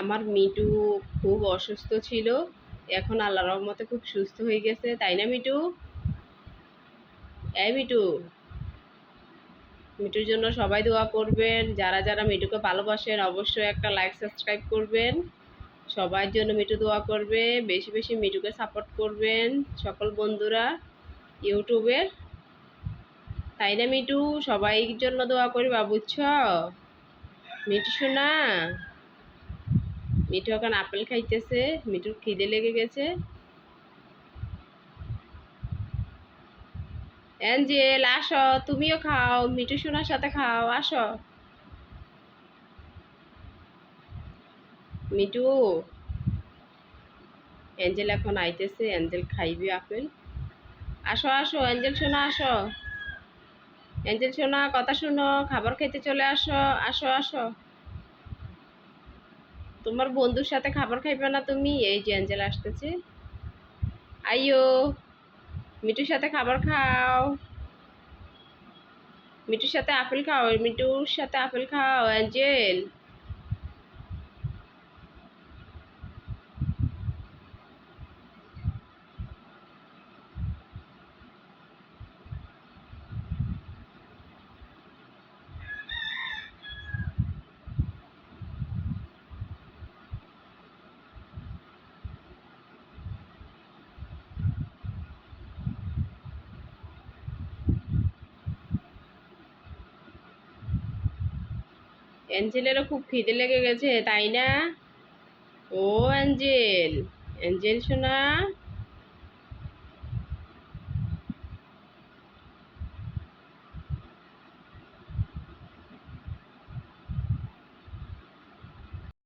আমার মিটু খুব অসুস্থ ছিল। এখন আল্লাহ রহমতে খুব সুস্থ হয়ে গেছে। তাই না মিটু? এই মিটু। মিটুর জন্য সবাই দোয়া করবেন। যারা যারা মিটুকে ভালোবাসেন, অবশ্যই একটা লাইক সাবস্ক্রাইব করবেন। সবার জন্য মিটু দোয়া করবে। বেশি বেশি মিটুকে সাপোর্ট করবেন সকল বন্ধুরা ইউটিউবের তাই না মিটু? সবাই জন্য দোয়া করবা বুঝছ মিটু শোনা। মিঠু এখন আপেল খাইতেছে, মিঠুর খিদে লেগে গেছে। অ্যাঞ্জেল, আসো, তুমিও খাও, মিঠু সোনার সাথে খাও, আসো। মিঠু, অ্যাঞ্জেল এখন আইতেছে, অ্যাঞ্জেল খাইবে আপেল। আসো আসো, অ্যাঞ্জেল সোনা, আসো। অ্যাঞ্জেল সোনা, কথা শুনো, খাবার খেতে চলে আসো আসো আসো। তোমার বন্ধুর সাথে খাবার খাইবে না তুমি? এই যে অ্যাঞ্জেল আসতেছে। আইও মিটুর সাথে খাবার খাও। মিটুর সাথে আপেল খাও, মিটুর সাথে আপেল খাও, অ্যাঞ্জেল। অ্যাঞ্জেলেরও খুব খিদে লেগে গেছে তাই না? ও অ্যাঞ্জেল অ্যাঞ্জেল শোনা